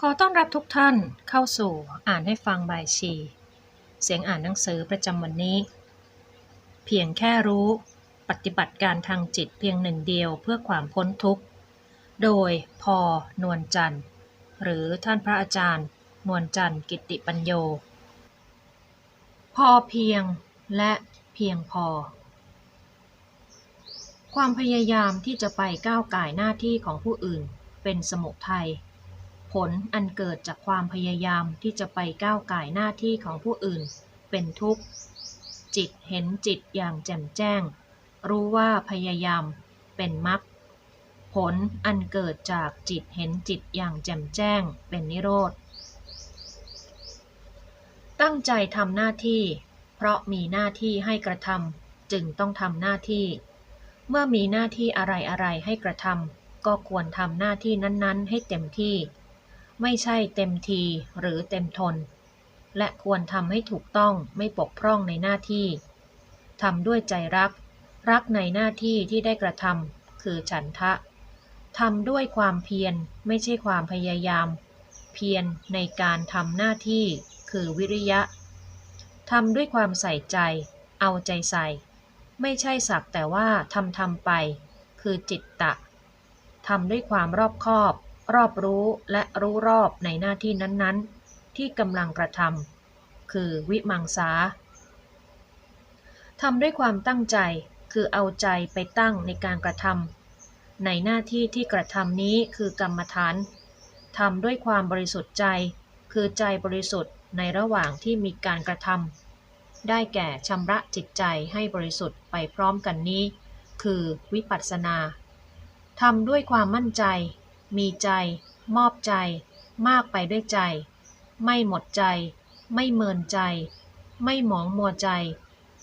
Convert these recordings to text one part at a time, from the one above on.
ขอต้อนรับทุกท่านเข้าสู่อ่านให้ฟังบายชี เสียงอ่านหนังสือประจำวันนี้ เพียงแค่รู้ปฏิบัติการทางจิตเพียงหนึ่งเดียวเพื่อความพ้นทุกข์ โดยพอนวลจันทร์ หรือท่านพระอาจารย์ นวลจันทร์กิติปัญโย พอเพียงและเพียงพอ ความพยายามที่จะไปก้าวไก่หน้าที่ของผู้อื่นเป็นสมุทัย ผลอันเกิดจากความพยายามที่จะไปก้าวไก่หน้าที่ของผู้อื่น เป็นทุกข์ จิตเห็นจิตอย่างแจ่มแจ้ง รู้ว่าพยายามเป็นมรรคผลอันเกิดจากจิตเห็นจิตอย่างแจ่มแจ้งเป็นนิโรธ ตั้งใจทำหน้าที่ เพราะมีหน้าที่ให้กระทำจึงต้องทำหน้าที่ เมื่อมีหน้าที่อะไรๆให้กระทำก็ควรทำหน้าที่นั้น ๆ ให้เต็มที่ ไม่ใช่เต็มทีหรือเต็มทน และควรทำให้ถูกต้องไม่ปกพร่องในหน้าที่ทำด้วยใจรัก รักในหน้าที่ที่ได้กระทำคือฉันทะทำด้วยความเพียรไม่ใช่ความพยายาม เพียรในการทำหน้าที่คือวิริยะทำด้วยความใส่ใจ เอาใจใส่ ไม่ใช่สักแต่ว่าทำทำไป คือจิตตะทำด้วยความรอบคอบ รอบรู้และรู้รอบในหน้าที่นั้นๆ ที่กำลังกระทำคือวิมังสาทำด้วยความตั้งใจคือเอาใจไปตั้งในการกระทำในหน้าที่ที่กระทำนี้คือกรรมฐานทำด้วยความบริสุทธิ์ใจ คือใจบริสุทธิ์ในระหว่างที่มีการกระทำได้แก่ชำระจิตใจให้บริสุทธิ์ไปพร้อมกันนี้ คือวิปัสสนาทำด้วยความมั่นใจ มีใจ มอบใจ มากไปด้วยใจ ไม่หมดใจ ไม่เมินใจ ไม่หมองมัวใจ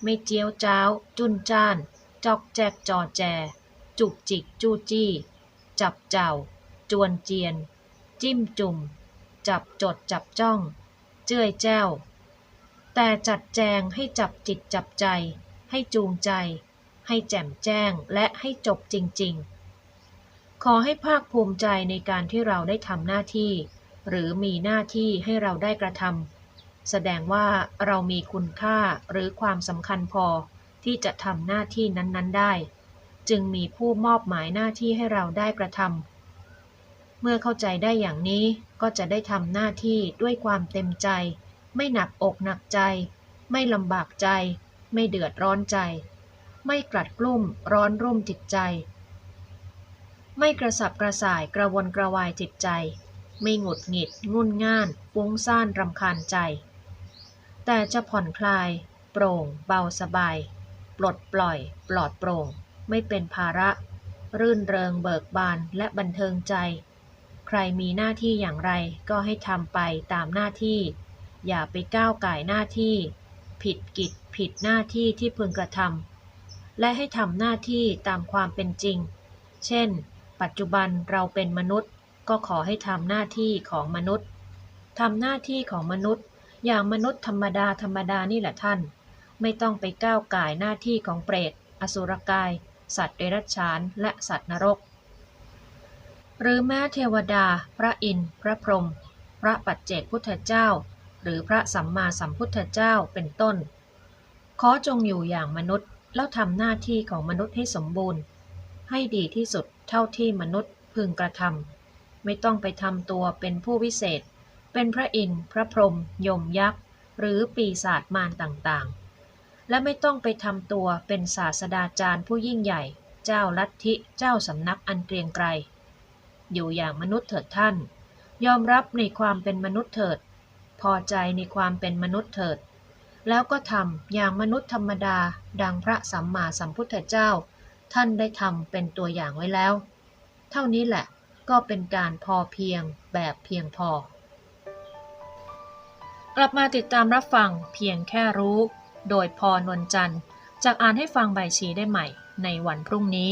ไม่เจียวจ้าว จุนจ้าน จอกแจกจอแจ จุกจิกจู้จี้ จับเจ้า จวนเจียน จิ้มจุ่ม จับจดจับจ้อง เจ้ยแจ้ว แต่จัดแจงให้จับจิตจับใจ ให้จูงใจ ให้แจ่มแจ้งและให้จบจริง ๆ ขอให้ภาคภูมิใจในการที่เราได้ทำหน้าที่ หรือมีหน้าที่ให้เราได้กระทำแสดงว่าเรามีคุณค่าหรือความสำคัญพอที่จะทำหน้าที่นั้น ๆ ได้ จึงมีผู้มอบหมายหน้าที่ให้เราได้กระทำเมื่อเข้าใจได้อย่างนี้ก็จะได้ทำหน้าที่ด้วยความเต็มใจ ไม่หนักอกหนักใจ ไม่ลำบากใจ ไม่เดือดร้อนใจ ไม่กลัดกลุ้มร้อนรุ่มจิตใจ ไม่กระสับกระส่ายกระวนกระวายจิตใจ ไม่หงุดหงิด งุนง่านฟุ้งซ่านรำคาญใจ แต่จะผ่อนคลาย โปร่ง เบาสบาย ปลดปล่อย ปลอดโปร่ง ไม่เป็นภาระ รื่นเริงเบิกบานและบันเทิงใจ ใครมีหน้าที่อย่างไรก็ให้ทำไปตามหน้าที่ อย่าไปก้าวไก่หน้าที่ ผิดกิจผิดหน้าที่ที่พึงกระทำและให้ทำหน้าที่ตามความเป็นจริง เช่น ปัจจุบันเราเป็นมนุษย์ ก็ขอให้ทำหน้าที่ของมนุษย์ทำหน้าที่ของมนุษย์ อย่างมนุษย์ธรรมดาธรรมดานี่แหละท่าน ไม่ต้องไปก้าวไก่หน้าที่ของเปรต อสุรกาย สัตว์เดรัจฉาน และสัตว์นรก หรือแม้เทวดา พระอินทร์ พระพรหม พระปัจเจกพุทธเจ้า หรือพระสัมมาสัมพุทธเจ้าเป็นต้น ขอจงอยู่อย่างมนุษย์แล้วทำหน้าที่ของมนุษย์ให้สมบูรณ์ ให้ดีที่สุด เท่าที่มนุษย์พึงกระทำไม่ต้องไปทำตัวเป็นผู้วิเศษ เป็นพระอินทร์พระพรหมยมยักษ์ หรือปีศาจมารต่างๆ และไม่ต้องไปทำตัวเป็นศาสดาจารย์ผู้ยิ่งใหญ่ เจ้าลัทธิเจ้าสำนักอันเกรียงไกรอยู่อย่างมนุษย์เถิดท่าน ยอมรับในความเป็นมนุษย์เถิด พอใจในความเป็นมนุษย์เถิด แล้วก็ทำอย่างมนุษย์ธรรมดา ดังพระสัมมาสัมพุทธเจ้า ท่านได้ทำเป็นตัวอย่างไว้แล้ว เท่านี้แหละก็เป็นการพอเพียงแบบเพียงพอ กลับมาติดตามรับฟังเพียงแค่รู้ โดยพอนวลจันทร์จากอ่านให้ฟังใบชีได้ใหม่ในวันพรุ่งนี้